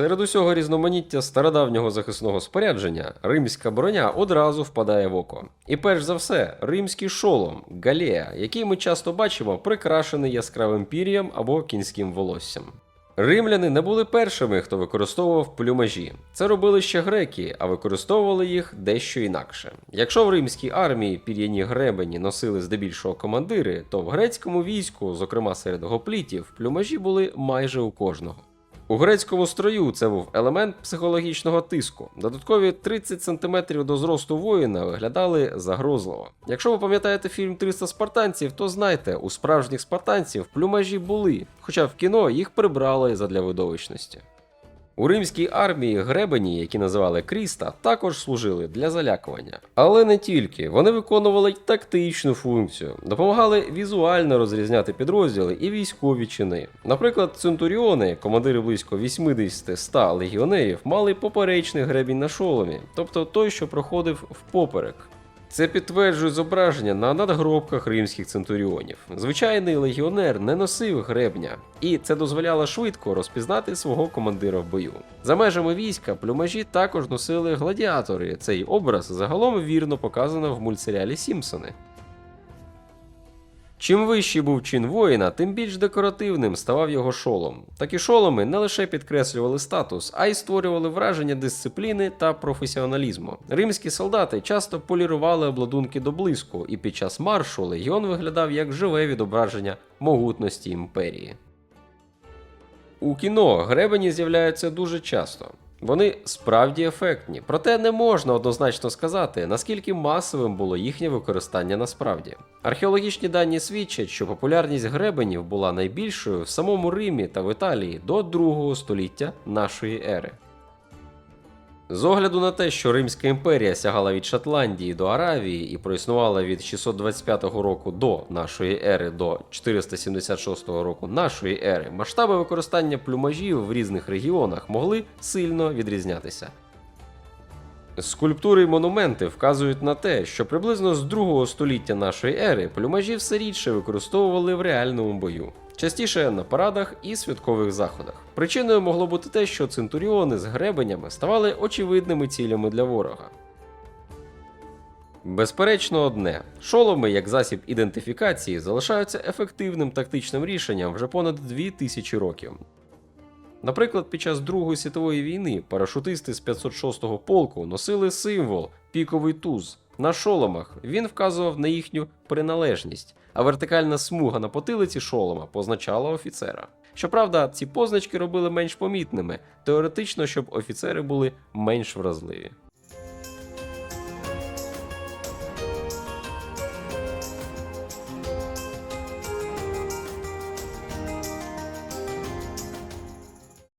Серед усього різноманіття стародавнього захисного спорядження римська броня одразу впадає в око. І перш за все, римський шолом галея, який ми часто бачимо прикрашений яскравим пір'ям або кінським волоссям. Римляни не були першими, хто використовував плюмажі. Це робили ще греки, а використовували їх дещо інакше. Якщо в римській армії пір'яні гребені носили здебільшого командири, то в грецькому війську, зокрема серед гоплітів, плюмажі були майже у кожного. У грецькому строю це був елемент психологічного тиску. Додаткові 30 см до зросту воїна виглядали загрозливо. Якщо ви пам'ятаєте фільм «300 спартанців, то знайте, у справжніх спартанців плюмажі були, хоча в кіно їх прибрали задля видовищності. У римській армії гребені, які називали кріста, також служили для залякування. Але не тільки, вони виконували тактичну функцію, допомагали візуально розрізняти підрозділи і військові чини. Наприклад, центуріони, командири близько 80-100 легіонерів, мали поперечний гребінь на шоломі, тобто той, що проходив впоперек. Це підтверджує зображення на надгробках римських центуріонів. Звичайний легіонер не носив гребня, і це дозволяло швидко розпізнати свого командира в бою. За межами війська плюмажі також носили гладіатори. Цей образ загалом вірно показано в мультсеріалі Сімпсони. Чим вищий був чин воїна, тим більш декоративним ставав його шолом. Такі шоломи не лише підкреслювали статус, а й створювали враження дисципліни та професіоналізму. Римські солдати часто полірували обладунки до блиску, і під час маршу легіон виглядав як живе відображення могутності імперії. У кіно гребені з'являються дуже часто. Вони справді ефектні, проте не можна однозначно сказати, наскільки масовим було їхнє використання насправді. Археологічні дані свідчать, що популярність гребенів була найбільшою в самому Римі та в Італії до 2 століття нашої ери. З огляду на те, що Римська імперія сягала від Шотландії до Аравії і проіснувала від 625 року до нашої ери до 476 року нашої ери, масштаби використання плюмажів в різних регіонах могли сильно відрізнятися. Скульптури й монументи вказують на те, що приблизно з 2 століття нашої ери плюмажі все рідше використовували в реальному бою, частіше на парадах і святкових заходах. Причиною могло бути те, що центуріони з гребенями ставали очевидними цілями для ворога. Безперечно, одне шоломи як засіб ідентифікації залишаються ефективним тактичним рішенням вже понад 2000 років. Наприклад, під час Другої світової війни парашутисти з 506-го полку носили символ піковий туз. На шоломах він вказував на їхню приналежність, а вертикальна смуга на потилиці шолома позначала офіцера. Щоправда, ці позначки робили менш помітними, теоретично, щоб офіцери були менш вразливі.